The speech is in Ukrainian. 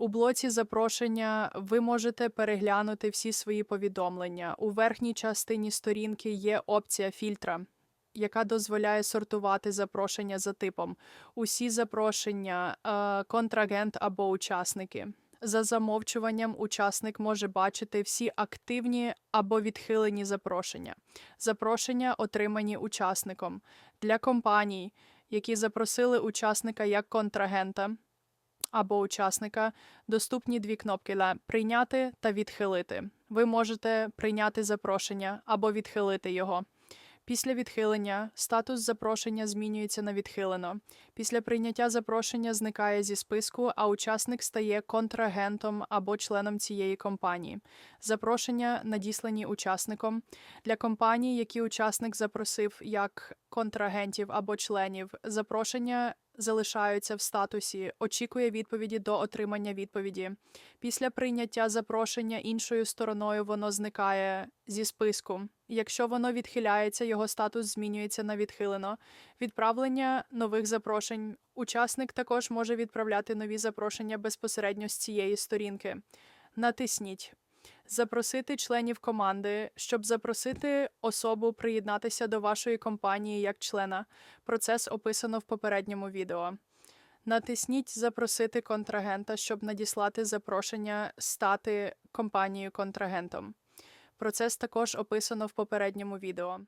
У блоці запрошення ви можете переглянути всі свої повідомлення. У верхній частині сторінки є опція фільтра, яка дозволяє сортувати запрошення за типом. Усі запрошення, е, контрагент або учасники. За замовчуванням учасник може бачити всі активні або відхилені запрошення. Запрошення отримані учасником для компаній, які запросили учасника як контрагента або учасника, доступні дві кнопки для прийняти та відхилити. Ви можете прийняти запрошення або відхилити його. Після відхилення статус запрошення змінюється на відхилено. Після прийняття запрошення зникає зі списку, а учасник стає контрагентом або членом цієї компанії. Запрошення надіслані учасником для компаній, які учасник запросив як контрагентів або членів. Запрошення залишаються в статусі, очікує відповіді до отримання відповіді. Після прийняття запрошення іншою стороною воно зникає зі списку. Якщо воно відхиляється, його статус змінюється на відхилено. Відправлення нових запрошень. Учасник також може відправляти нові запрошення безпосередньо з цієї сторінки. Натисніть Запросити членів команди, щоб запросити особу приєднатися до вашої компанії як члена. Процес описано в попередньому відео. Натисніть Запросити контрагента, щоб надіслати запрошення стати компанією контрагентом. Процес також описано в попередньому відео.